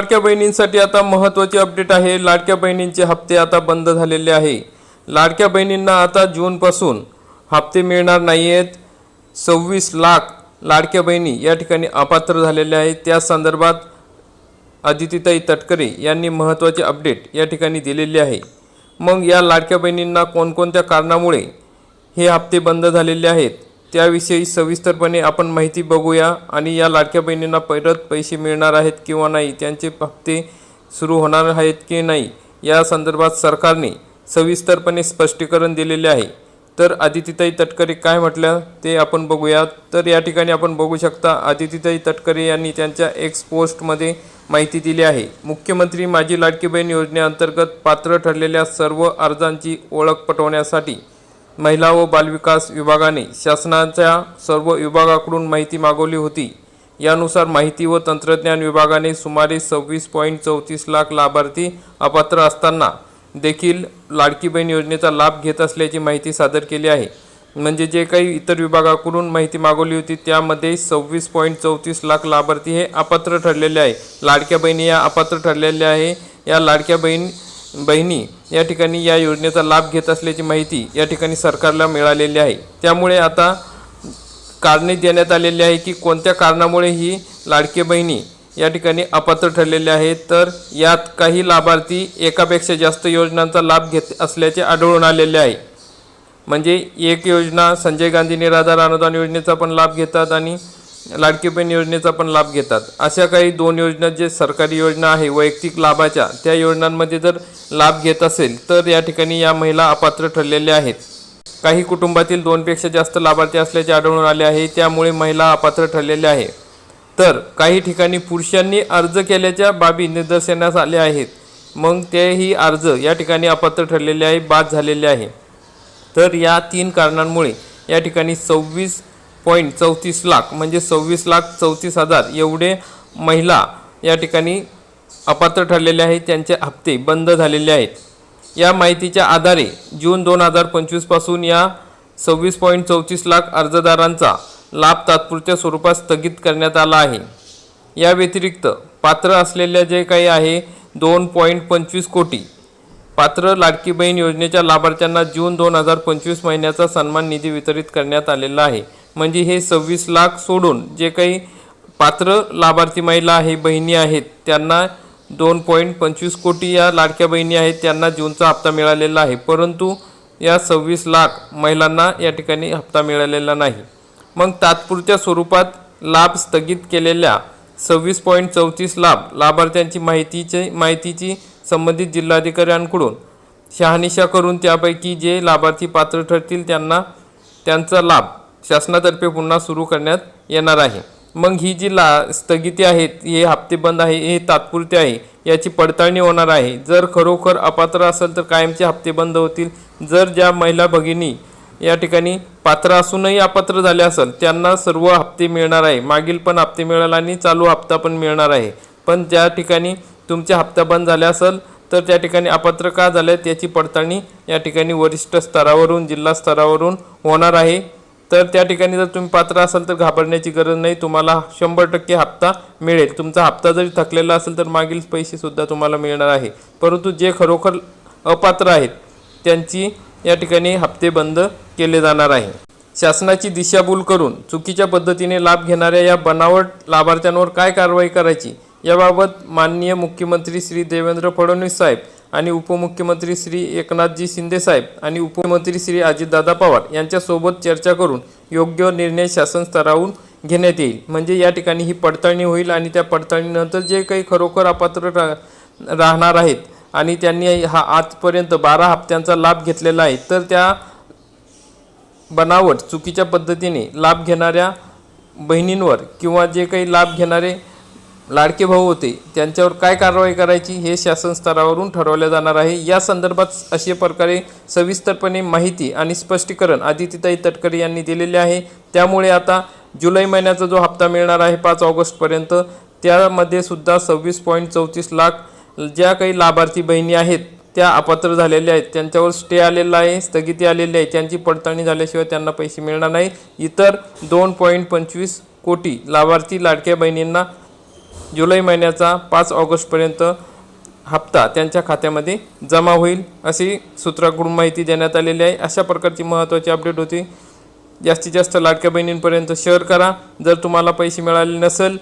लाडक्या बहिणींसाठी आता महत्त्वाची अपडेट आहे. लाडक्या बहिणींचे हप्ते आता बंद झालेले आहे. लाडक्या बहिणींना आता जूनपासून हप्ते मिळणार नाही आहेत सव्वीस लाख लाडक्या बहिणी या ठिकाणी अपात्र झालेल्या आहेत. त्या संदर्भात अदितीताई तटकरे यांनी महत्त्वाचे अपडेट या ठिकाणी दिलेले आहे. मग या लाडक्या बहिणींना कोणकोणत्या कारणामुळे हे हप्ते बंद झालेले आहेत? त्याविषयी सविस्तरपणे आपण माहिती बघूया आणि या लाडक्या बहिणींना परत पैसे मिळणार आहेत किंवा नाही त्यांचे हप्ते सुरू होणार आहेत की नाही या संदर्भात सरकारने सविस्तरपणे स्पष्टीकरण दिलेले आहे. तर आदितीताई तटकरे काय म्हटलं ते आपण बघूया तर या ठिकाणी आपण बघू शकता आदितीताई तटकरे यांनी त्यांच्या एक्स पोस्टमध्ये माहिती दिली आहे. मुख्यमंत्री माझी लाडकी बहीण योजनेअंतर्गत पात्र ठरलेल्या सर्व अर्जांची ओळख पटवण्यासाठी महिला व बालविकास विभागाने शासनाच्या सर्व विभागाकडून माहिती मागवली होती. यानुसार माहिती व तंत्रज्ञान विभागाने सुमारे सव्वीस पॉईंट चौतीस लाख लाभार्थी अपात्र असताना देखील लाडकी बहीण योजनेचा लाभ घेत असल्याची माहिती सादर केली आहे. म्हणजे जे काही इतर विभागाकडून माहिती मागवली होती त्यामध्ये सव्वीस पॉईंट चौतीस लाख लाभार्थी हे अपात्र ठरलेले आहे. लाडक्या बहिणी या अपात्र ठरलेल्या आहे. या लाडक्या बहीण बहिणी या ठिकाणी या योजनेचा लाभ घेत असल्याची माहिती या ठिकाणी सरकारला मिळालेली आहे. त्यामुळे आता कारणे देण्यात आलेली आहे की कोणत्या कारणामुळे ही लाडके बहिणी या ठिकाणी अपात्र ठरलेले आहेत तर यात काही लाभार्थी एकापेक्षा जास्त योजनांचा लाभ घेत असल्याचे आढळून आलेले आहे. म्हणजे एक योजना संजय गांधी निराधार अनुदान योजनेचा पण लाभ घेतात आणि लाडकी बहीण योजनेचा पण लाभ घेतात. अशा काही दोन योजना जे सरकारी योजना आहे वैयक्तिक लाभाच्या त्या योजनांमध्ये जर लाभ घेत असेल तर या ठिकाणी या महिला अपात्र ठरलेल्या आहेत. काही कुटुंबातील दोनपेक्षा जास्त लाभार्थी असल्याचे आढळून आले आहे त्यामुळे महिला अपात्र ठरलेल्या आहे तर काही ठिकाणी पुरुषांनी अर्ज केल्याच्या बाबी निदर्शनास आल्या आहेत. मग तेही अर्ज या ठिकाणी अपात्र ठरलेले आहे बाद झालेले आहे. तर या तीन कारणांमुळे या ठिकाणी सव्वीस पॉईंट चौतीस लाख म्हणजे सव्वीस लाख चौतीस हजार एवढे महिला या ठिकाणी अपात्र ठरलेले आहेत त्यांचे हप्ते बंद झालेले आहेत. या माहितीच्या आधारे जून दोन हजार पंचवीसपासून या सव्वीस पॉईंट चौतीस लाख अर्जदारांचा लाभ तात्पुरत्या स्वरूपात स्थगित करण्यात आला आहे. या व्यतिरिक्त पात्र असलेल्या जे काही आहे दोन पॉईंट पंचवीस कोटी. पात्र लाडकी बहीण योजनेच्या लाभार्थ्यांना जून दोन हजार पंचवीस महिन्याचा सन्मान निधी वितरित करण्यात आलेला आहे. म्हणजे हे सव्वीस लाख सोडून जे काही पात्र लाभार्थी महिला आहे बहिणी आहेत त्यांना दोन पॉईंट पंचवीस कोटी या लाडक्या बहिणी आहेत त्यांना जूनचा हप्ता मिळालेला आहे. परंतु या सव्वीस लाख महिलांना या ठिकाणी हप्ता मिळालेला नाही. मग तात्पुरत्या स्वरूपात लाभ स्थगित केलेल्या सव्वीस पॉईंट चौतीस लाभ लाभार्थ्यांची माहितीचे माहितीची संबंधित जिल्हाधिकाऱ्यांकडून शहानिशा करून त्यापैकी जे लाभार्थी पात्र ठरतील त्यांना त्यांचा लाभ शासनातर्फे पुन्हा सुरू करण्यात येणार आहे. मग ही जी ला स्थगिती आहेत हे हप्ते बंद आहे हे तात्पुरते आहे याची पडताळणी होणार आहे. जर खरोखर अपात्र असेल तर कायमचे हप्ते बंद होतील. जर ज्या महिला भगिनी या ठिकाणी पात्र असूनही अपात्र झाले असेल त्यांना सर्व हप्ते मिळणार आहे. मागील पण हप्ते मिळाला आणि चालू हप्ता पण मिळणार आहे. पण ज्या ठिकाणी तुमचे हप्ता बंद झाले असेल तर त्या ठिकाणी अपात्र का झाले त्याची पडताळणी या ठिकाणी वरिष्ठ स्तरावरून जिल्हा स्तरावरून होणार आहे. तर त्या ठिकाणी जर तुम्ही पात्र असाल तर घाबरण्याची गरज नाही. तुम्हाला शंभर टक्के हप्ता मिळेल. तुमचा हप्ता जरी थकलेला असेल तर मागील पैसेसुद्धा तुम्हाला मिळणार आहे. परंतु जे खरोखर अपात्र आहेत त्यांची या ठिकाणी हप्ते बंद केले जाणार आहे. शासनाची दिशाभूल करून चुकीच्या पद्धतीने लाभ घेणाऱ्या या बनावट लाभार्थ्यांवर काय कारवाई करायची याबाबत माननीय मुख्यमंत्री श्री देवेंद्र फडणवीस साहेब आणि उपमुख्यमंत्री श्री एकनाथजी शिंदेसाहेब आणि उपमुख्यमंत्री श्री अजितदादा पवार यांच्यासोबत चर्चा करून योग्य निर्णय शासन स्तरावरून घेण्यात येईल. म्हणजे या ठिकाणी ही पडताळणी होईल आणि त्या पडताळणीनंतर जे काही खरोखर अपात्र रा राहणार आहेत आणि त्यांनी हा आजपर्यंत बारा हप्त्यांचा लाभ घेतलेला आहे तर त्या बनावट चुकीच्या पद्धतीने लाभ घेणाऱ्या बहिणींवर किंवा जे काही लाभ घेणारे लाडके भाऊ होते त्यांच्यावर काय कारवाई करायची हे शासन स्तरावरून ठरवले जाणार आहे. या संदर्भात अशा प्रकारे सविस्तरपणे माहिती आणि स्पष्टीकरण आदित्यताई तटकरे यांनी दिलेले आहे. त्यामुळे आता जुलै महिन्याचा जो हप्ता मिळणार आहे पाच ऑगस्टपर्यंत त्यामध्ये सुद्धा सव्वीस पॉईंट चौतीस लाख ज्या काही लाभार्थी बहिणी आहेत त्या अपात्र झालेल्या आहेत. त्यांच्यावर स्टे आलेला आहे स्थगिती आलेली आहे. त्यांची पडताळणी झाल्याशिवाय त्यांना पैसे मिळणार नाही. इतर दोन पॉईंट पंचवीस कोटी लाभार्थी लाडक्या बहिणींना जुलै महिन्याचा पाच ऑगस्टपर्यंत हप्ता त्यांच्या खात्यामध्ये जमा होईल अशी सूत्राकडून माहिती देण्यात आलेली आहे. अशा प्रकारची महत्त्वाची अपडेट होती. जास्तीत जास्त लाडक्या बहिणींपर्यंत शेअर करा. जर तुम्हाला पैसे मिळाले नसेल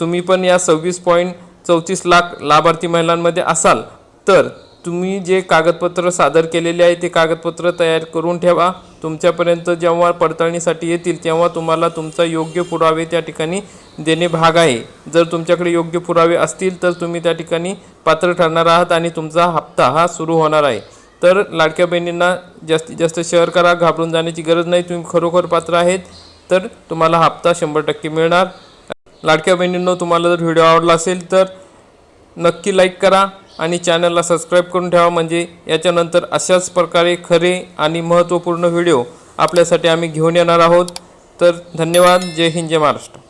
तुम्ही पण या सव्वीस पॉईंट चौतीस लाख लाभार्थी महिलांमध्ये असाल तर तुम्ही जे कागदपत्र सादर केलेले आहे ते कागदपत्र तयार करून ठेवा. तुमच्यापर्यंत जेव्हा पडताळणीसाठी येतील तेव्हा तुम्हाला तुमचा योग्य पुरावे त्या ठिकाणी देणे भाग आहे. जर तुमच्याकडे योग्य पुरावे असतील तर तुम्ही त्या ठिकाणी पात्र ठरणार आहात आणि तुमचा हप्ता हा सुरू होणार आहे. तर लाडक्या बहिणींना जास्तीत जास्त शेअर करा घाबरून जाण्याची गरज नाही. तुम्ही खरोखर पात्र आहेत तर तुम्हाला हप्ता शंभर टक्के मिळणार. लाडक्या बहिणींनो तुम्हाला जर व्हिडिओ आवडला असेल तर नक्की लाईक करा. आणि चॅनलला सबस्क्राईब करून ठेवा. म्हणजे याच्यानंतर अशाच प्रकारे खरे आणि महत्त्वपूर्ण व्हिडिओ आपल्यासाठी आम्ही घेऊन येणार आहोत. तर धन्यवाद. जय हिंद जय महाराष्ट्र.